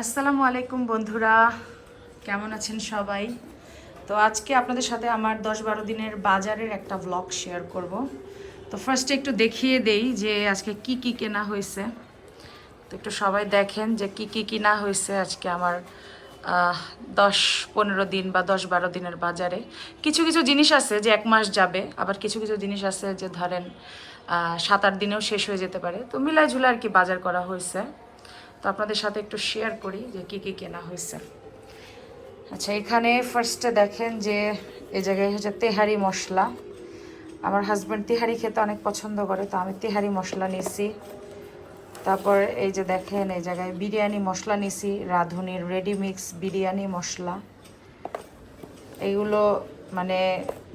আসসালামু আলাইকুম বন্ধুরা। কেমন আছেন সবাই? তো আজকে আপনাদের সাথে আমার দশ বারো দিনের বাজারের একটা ব্লগ শেয়ার করব। তো ফার্স্টে একটু দেখিয়ে দেই যে আজকে কি কি কেনা হয়েছে। তো একটু সবাই দেখেন যে কি কি কেনা হয়েছে আজকে আমার দশ পনেরো দিন বা দশ বারো দিনের বাজারে। কিছু কিছু জিনিস আছে যে এক মাস যাবে, আবার কিছু কিছু জিনিস আছে যে ধরেন সাত আট দিনেও শেষ হয়ে যেতে পারে। তো মিলাই ঝুলে আর কি বাজার করা হয়েছে। তো আপনাদের সাথে একটু শেয়ার করি যে কি কি কেনা হয়েছে। আচ্ছা এখানে ফার্স্টে দেখেন যে এই জায়গায় হচ্ছে তেহারি মশলা। আমার হাজব্যান্ড তেহারি খেতে অনেক পছন্দ করে, তো আমি তেহারি মশলা নিয়েছি তারপর এই যে দেখেন, এই জায়গায় বিরিয়ানি মশলা নিয়েছি রাঁধুনির রেডিমিক্স বিরিয়ানি মশলা। এইগুলো মানে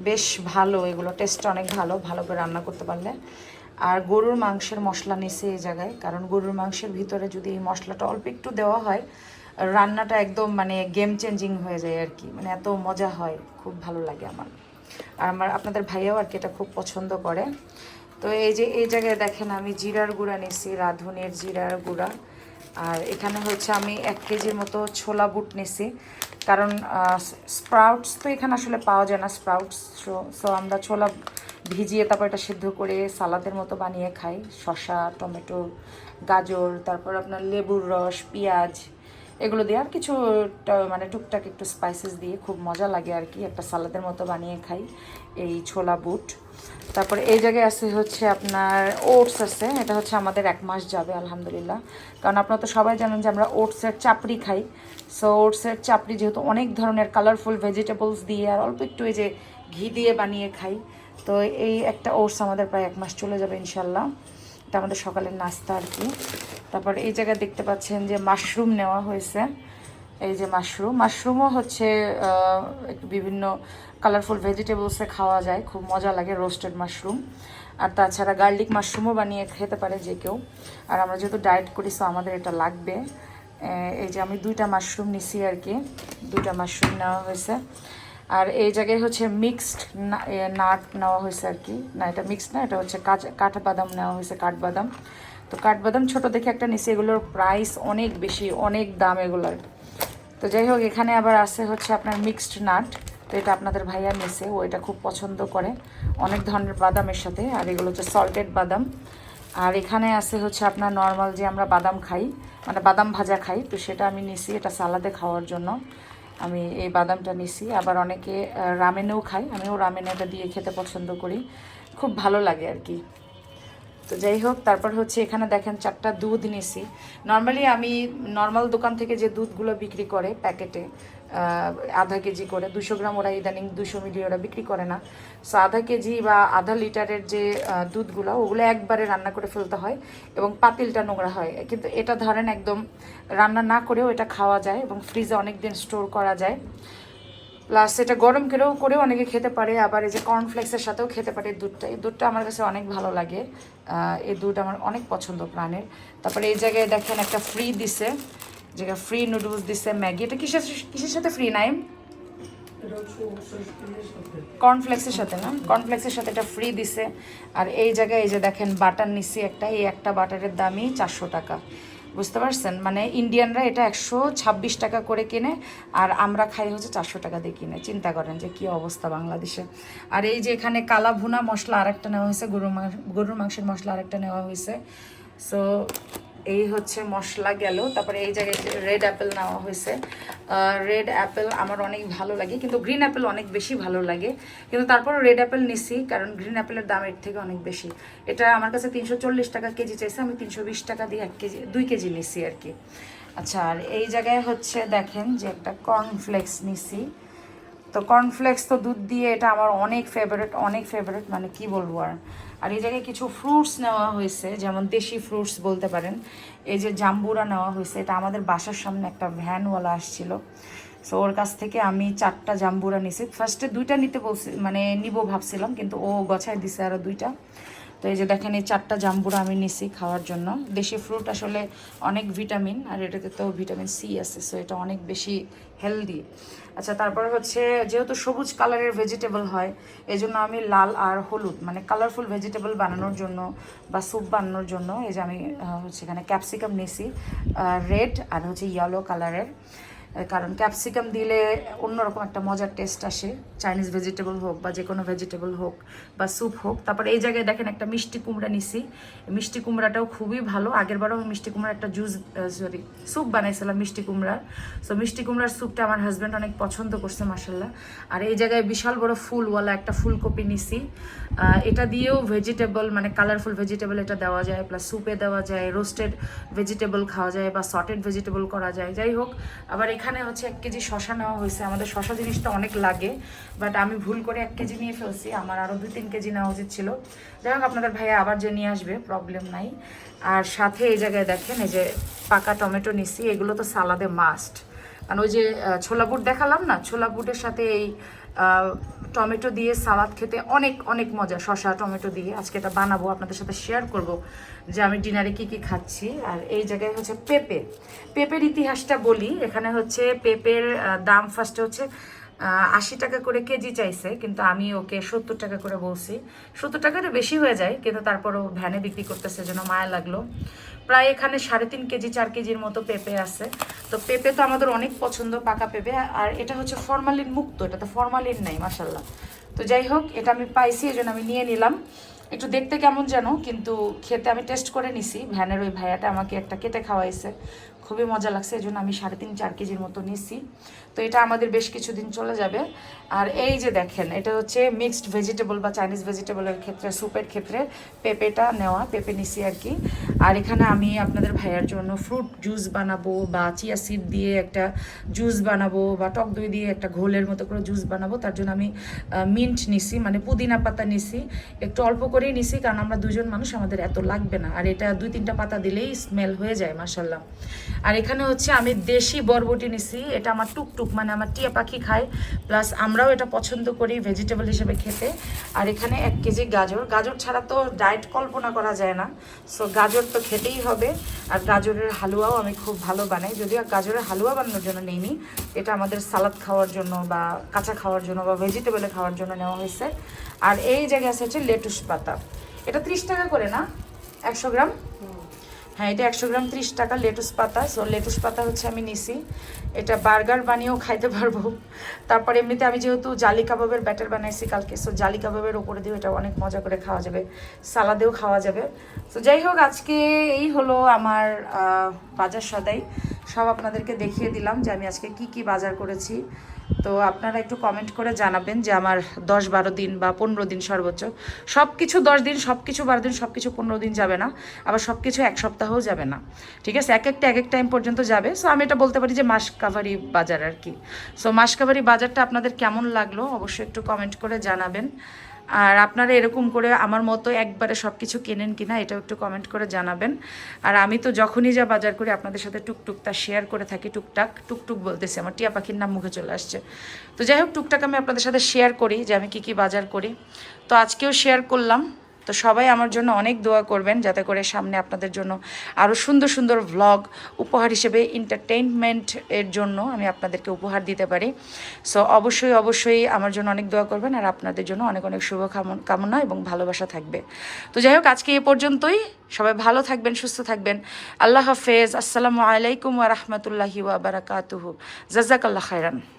বেশ ভালো, এগুলো টেস্টটা অনেক ভালো ভালো করে রান্না করতে পারলে। আর গরুর মাংসের মশলা নিছি এই জায়গায়, কারণ গরুর মাংসের ভিতরে যদি এই মশলাটা অল্প একটু দেওয়া হয়, রান্নাটা একদম মানে গেম চেঞ্জিং হয়ে যায় আর কি। মানে এত মজা হয়, খুব ভালো লাগে আমার। আর আমার, আপনাদের ভাইয়াও আর কি এটা খুব পছন্দ করে। তো এই যে, এই জায়গায় দেখেন আমি জিরার গুঁড়া নিছি, রাঁধুনির জিরার গুঁড়া। আর এখানে হচ্ছে আমি এক কেজির মতো ছোলা বুট নিছি। কারণ স্প্রাউটস তো এখানে আসলে পাওয়া যায় না, স্প্রাউটস সো আমরা ছোলা ভিজিয়ে তারপর এটা সিদ্ধ করে সালাদের মতো বানিয়ে খাই। শসা, টমেটো, গাজর, তারপর আপনার লেবুর রস, পেঁয়াজ, এগুলো দিয়ে আর কিছু মানে টুকটাক একটু স্পাইসেস দিয়ে খুব মজা লাগে আর কি। একটা সালাদের মতো বানিয়ে খাই এই ছোলা বুট। তারপরে এই জায়গায় আছে হচ্ছে আপনার ওটস আছে, এটা হচ্ছে আমাদের এক মাস যাবে আলহামদুলিল্লাহ। কারণ আপনারা তো সবাই জানেন যে আমরা ওটসের চাপড়ি খাই। সো ওটসের চাপড়ি যেহেতু অনেক ধরনের কালারফুল ভেজিটেবলস দিয়ে আর অল্প একটু এই যে ঘি দিয়ে বানিয়ে খাই। তো এই একটা ওটস আমাদের প্রায় এক মাস চলে যাবে ইনশাল্লাহ এটা আমাদের সকালের নাস্তা আর কি। তারপর এই জায়গায় দেখতে পাচ্ছেন যে মাশরুম নেওয়া হয়েছে। এই যে মাশরুম, মাশরুমও হচ্ছে বিভিন্ন কালারফুল ভেজিটেবলসে খাওয়া যায়, খুব মজা লাগে রোস্টেড মাশরুম। আর তাছাড়া গার্লিক মাশরুমও বানিয়ে খেতে পারে যে কেউ। আর আমরা যেহেতু ডায়েট করি সো আমাদের এটা লাগবে। এই যে আমি দুইটা মাশরুম নিছি আর কি। দুইটা মাশরুম নেওয়া হয়েছে। আর এই জায়গায় হচ্ছে মিক্সড নাট নেওয়া হয়েছে আর কি। না, এটা মিক্সড না, এটা হচ্ছে কাঁচ কাঠবাদাম নেওয়া হয়েছে, কাঠবাদাম। তো কাঠবাদাম ছোট দেখে একটা নিচে এগুলোর প্রাইস অনেক বেশি, অনেক দাম এগুলোর। তো যাই হোক, এখানে আবার আছে হচ্ছে আপনার মিক্সড নাট। তো এটা আপনাদের ভাইয়া নিছে, ও এটা খুব পছন্দ করে। অনেক ধরনের বাদামের সাথে, আর এগুলো হচ্ছে সল্টেড বাদাম। আর এখানে আছে হচ্ছে আপনার নর্মাল যে আমরা বাদাম খাই মানে বাদাম ভাজা খাই, তো সেটা আমি নিছি, এটা সালাদে খাওয়ার জন্য। আমি এই বাদামটা নিছি। আবার অনেকে রামেনেও খায়। আমিও রামেনেটা দিয়ে খেতে পছন্দ করি। খুব ভালো লাগে আর কি। তো যাই হোক, তারপর হচ্ছে এখানে দেখেন চারটা দুধ নিছি। নর্মালি আমি নর্মাল দোকান থেকে যে দুধগুলো বিক্রি করে প্যাকেটে আধা কেজি করে, দুশো গ্রাম ওরা ইদানিং দুশো মিলি ওরা বিক্রি করে না। সো আধা কেজি বা আধা লিটারের যে দুধগুলো, ওগুলো একবারে রান্না করে ফেলতে হয় এবং পাতিলটা নোংরা হয়। কিন্তু এটা ধরেন একদম রান্না না করেও এটা খাওয়া যায় এবং ফ্রিজে অনেক দিন স্টোর করা যায়। প্লাস এটা গরম করেও করেও অনেকে খেতে পারে, আবার এই যে কর্নফ্লেক্সের সাথেও খেতে পারে এই দুধটা। এই দুধটা আমার কাছে অনেক ভালো লাগে। এই দুধ আমার অনেক পছন্দ প্রাণের। তারপরে এই জায়গায় দেখেন একটা ফ্রি দিছে। যেটা ফ্রি নুডলস দিছে ম্যাগি। এটা কিসের কিসের সাথে ফ্রি নাইম? কর্নফ্লেক্সের সাথে না? কর্নফ্লেক্সের সাথে এটা ফ্রি দিছে। আর এই জায়গায় এই যে দেখেন বাটার নিছি একটা। এই একটা বাটারের দামই চারশো টাকা। বুঝতে পারছেন? মানে ইন্ডিয়ানরা এটা একশো ছাব্বিশ টাকা করে কেনে আর আমরা খাই হচ্ছে চারশো টাকা দিয়ে কিনে। চিন্তা করেন যে কি অবস্থা বাংলাদেশে। আর এই যে এখানে কালা ভুনা মশলা আরেকটা নেওয়া হয়েছে, গরুর মাংস গরুর মাংসের মশলা আরেকটা নেওয়া হয়েছে। সো এই হচ্ছে মশলা গেল। তারপরে এই জায়গায় রেড অ্যাপেল নেওয়া হয়েছে। রেড অ্যাপেল আমার অনেক ভালো লাগে, কিন্তু গ্রিন অ্যাপেল অনেক বেশি ভালো লাগে। কিন্তু তারপর রেড অ্যাপেল নিছি, কারণ গ্রিন অ্যাপেলের দাম এর থেকে অনেক বেশি। এটা আমার কাছে তিনশো চল্লিশ টাকা কেজি চাইছে, আমি তিনশো বিশ টাকা দিয়ে এক কেজি, দুই কেজি নিছি আর কি। আচ্ছা আর এই জায়গায় হচ্ছে দেখেন যে একটা কর্নফ্লেক্স নিছি। তো কর্নফ্লেক্স তো দুধ দিয়ে এটা আমার অনেক ফেভারেট অনেক ফেভারিট মানে কি বলব আর? আর এই জায়গায় কিছু ফ্রুটস নেওয়া হয়েছে, যেমন দেশি ফ্রুটস বলতে পারেন। এই যে জাম্বুরা নেওয়া হয়েছে, এটা আমাদের বাসার সামনে একটা ভ্যানওয়ালা আসছিল। সো ওর কাছ থেকে আমি চারটা জাম্বুরা নিছি। ফার্স্টে দুইটা নিতে বলছি মানে নিব ভাবছিলাম, কিন্তু ও গছায় দিছে আরও দুইটা। তো এই যে দেখেন, এই চারটা জাম্বুরা আমি নিছি খাওয়ার জন্য। দেশি ফ্রুট আসলে অনেক ভিটামিন আর এটাতে তো ভিটামিন সি আছে সো এটা অনেক বেশি হেলদি আচ্ছা তারপর হচ্ছে যেহেতু সবুজ কালারের ভেজিটেবল হয় এই জন্য আমি লাল আর হলুদ মানে কালারফুল ভেজিটেবল বানানোর জন্য বা স্যুপ বানানোর জন্য, এই যে আমি হচ্ছে এখানে ক্যাপসিকাম নিছি রেড আর হচ্ছে ইয়েলো কালারের কারণ ক্যাপসিকাম দিলে অন্যরকম একটা মজার টেস্ট আসে। চাইনিজ ভেজিটেবল হোক বা যে কোনো ভেজিটেবল হোক বা স্যুপ হোক। তারপর এই জায়গায় দেখেন একটা মিষ্টি কুমড়া নিছি। মিষ্টি কুমড়াটাও খুবই ভালো। আগের বারও আমি মিষ্টি কুমড়ার একটা জুস সরি স্যুপ বানাইছিলাম মিষ্টি কুমড়ার সো মিষ্টি কুমড়ার স্যুপটা আমার হাজব্যান্ড অনেক পছন্দ করছে মাসাল্লাহ আর এই জায়গায় বিশাল বড় ফুলওয়ালা একটা ফুলকপি নিছি। এটা দিয়েও ভেজিটেবল মানে কালারফুল ভেজিটেবল এটা দেওয়া যায়। প্লাস স্যুপে দেওয়া যায় রোস্টেড ভেজিটেবল খাওয়া যায় বা সটেড ভেজিটেবল করা যায়। যাই হোক, আবার এখানে হচ্ছে এক কেজি শশা নেওয়া হয়েছে। আমাদের শশা জিনিসটা অনেক লাগে বাট আমি ভুল করে এক কেজি নিয়ে ফেলছি। আমার আরও দুই, তিন কেজি নেওয়া উচিত ছিল। যাই হোক, আপনাদের ভাইয়া আবার যে নিয়ে আসবে প্রবলেম নাই। আর সাথে এই জায়গায় দেখেন, এই যে পাকা টমেটো নিছি, এগুলো তো সালাদে মাস্ট কারণ ওই যে ছোলা বুট দেখালাম না? ছোলা বুটের সাথে এই টমেটো দিয়ে সালাদ খেতে অনেক অনেক মজা। শশা টমেটো দিয়ে। আজকে এটা বানাবো, আপনাদের সাথে শেয়ার করব যে আমি ডিনারে কি কি খাচ্ছি। আর এই জায়গায় হচ্ছে পেঁপে। পেঁপের ইতিহাসটা বলি। এখানে হচ্ছে পেঁপের দাম ফার্স্টে হচ্ছে আশি টাকা করে কেজি চাইছে, কিন্তু আমি ওকে সত্তর টাকা করে বলছি। সত্তর টাকাটা বেশি হয়ে যায়, কিন্তু তারপরও ভ্যানে বিক্রি করতেছে, যেন মায়া লাগল। প্রায় এখানে সাড়ে তিন কেজি, চার কেজির মতো পেঁপে আছে। তো পেঁপে তো আমাদের অনেক পছন্দ, পাকা পেঁপে। আর এটা হচ্ছে ফরমালিন মুক্ত, এটা তো ফরমালিন নাই মাসাল্লাহ তো যাই হোক, এটা আমি পাইছি, এই জন্য আমি নিয়ে নিলাম। একটু দেখতে কেমন যেন, কিন্তু খেতে আমি টেস্ট করে নিছি। ভ্যানের ওই ভাইয়াটা আমাকে একটা কেটে খাওয়াইছে। খুবই মজা লাগছে, এই জন্য আমি সাড়ে তিন, চার কেজির মতো নিছি তো এটা আমাদের বেশ কিছুদিন চলে যাবে। আর এই যে দেখেন, এটা হচ্ছে মিক্সড ভেজিটেবল বা চাইনিজ ভেজিটেবলের ক্ষেত্রে, স্যুপের ক্ষেত্রে পেঁপেটা নেওয়া, পেঁপে নিছি আর কি। আর এখানে আমি আপনাদের ভাইয়ার জন্য ফ্রুট জুস বানাবো বা চিয়া সিড দিয়ে একটা জুস বানাবো বা টক দই দিয়ে একটা ঘোলের মতো করে জুস বানাবো। তার জন্য আমি মিন্ট নিছি মানে পুদিনা পাতা নিছি। একটু অল্প করেই নিছি, কারণ আমরা দুজন মানুষ, আমাদের এত লাগবে না। আর এটা দুই, তিনটা পাতা দিলেই স্মেল হয়ে যায় মাসাল্লাহ আর এখানে হচ্ছে আমি দেশি বরবটি নিছি, এটা আমার টুকটুক মানে আমার টিয়া পাখি খায় প্লাস আমরাও এটা পছন্দ করি ভেজিটেবল হিসেবে খেতে। আর এখানে এক কেজি গাজর গাজর ছাড়া তো ডায়েট কল্পনা করা যায় না সো গাজর তো খেতেই হবে। আর গাজরের হালুয়াও আমি খুব ভালো বানাই, যদিও গাজরের হালুয়া বানানোর জন্য নেইনি, এটা আমাদের সালাদ খাওয়ার জন্য বা কাঁচা খাওয়ার জন্য বা ভেজিটেবলে খাওয়ার জন্য নেওয়া হয়েছে। আর এই জায়গায় আছে হচ্ছে লেটুস পাতা, এটা ত্রিশ টাকা করে না? একশো গ্রাম? হ্যাঁ এটা একশো গ্রাম ত্রিশ টাকা লেটুস পাতা। সো লেটুস পাতা হচ্ছে আমি নিছি। এটা বার্গার বানিয়েও খাইতে পারব। তারপর এমনিতে আমি যেহেতু জালি কাবাবের ব্যাটার বানাইছি কালকে সো জালি কাবাবের ওপরে দিয়ে এটা অনেক মজা করে খাওয়া যাবে। সালাদেও খাওয়া যাবে। সো যাই হোক, আজকে এই হলো আমার বাজার সদাই। সব আপনাদেরকে দেখিয়ে দিলাম যে আমি আজকে কি কি বাজার করেছি। তো আপনারা একটু কমেন্ট করে জানাবেন যে আমার দশ বারো দিন বা পনেরো দিন সর্বোচ্চ। সব কিছু দশ দিন সব কিছু বারো দিন সব কিছু পনেরো দিন যাবে না। আবার সব কিছু এক সপ্তাহও যাবে না। ঠিক আছে? এক একটা, এক এক টাইম পর্যন্ত যাবে। সো আমি এটা বলতে পারি যে মাস কাভারি বাজার আর কি। সো মাস কাভারি বাজারটা আপনাদের কেমন লাগল অবশ্যই একটু কমেন্ট করে জানাবেন। আর আপনারা এরকম করে আমার মতো একবারে সব কিছু কেনেন কি না এটাও একটু কমেন্ট করে জানাবেন। আর আমি তো যখনই যা বাজার করি, আপনাদের সাথে টুকটুক তা শেয়ার করে থাকি, টুকটাক, টুকটুক বলতেছি। আমার টিয়া পাখির নাম মুখে চলে আসছে। তো যাই হোক, টুকটাক আমি আপনাদের সাথে শেয়ার করি যে আমি কি কি বাজার করি। তো আজকেও শেয়ার করলাম। তো সবাই আমার জন্য অনেক দোয়া করবেন যাতে করে সামনে আপনাদের জন্য আরও সুন্দর সুন্দর ভ্লগ উপহার হিসেবে এন্টারটেইনমেন্ট এর জন্য আমি আপনাদেরকে উপহার দিতে পারি। সো অবশ্যই অবশ্যই আমার জন্য অনেক দোয়া করবেন আর আপনাদের জন্য অনেক অনেক শুভ কামন- এবং ভালোবাসা থাকবে। তো যাই হোক, আজকে এ পর্যন্তই। সবাই ভালো থাকবেন, সুস্থ থাকবেন। আল্লাহ হাফেজ। আসসালামু আলাইকুম ওয়া রাহমাতুল্লাহি ওয়া বারাকাতুহু। জাজাকাল্লাহ খাইরান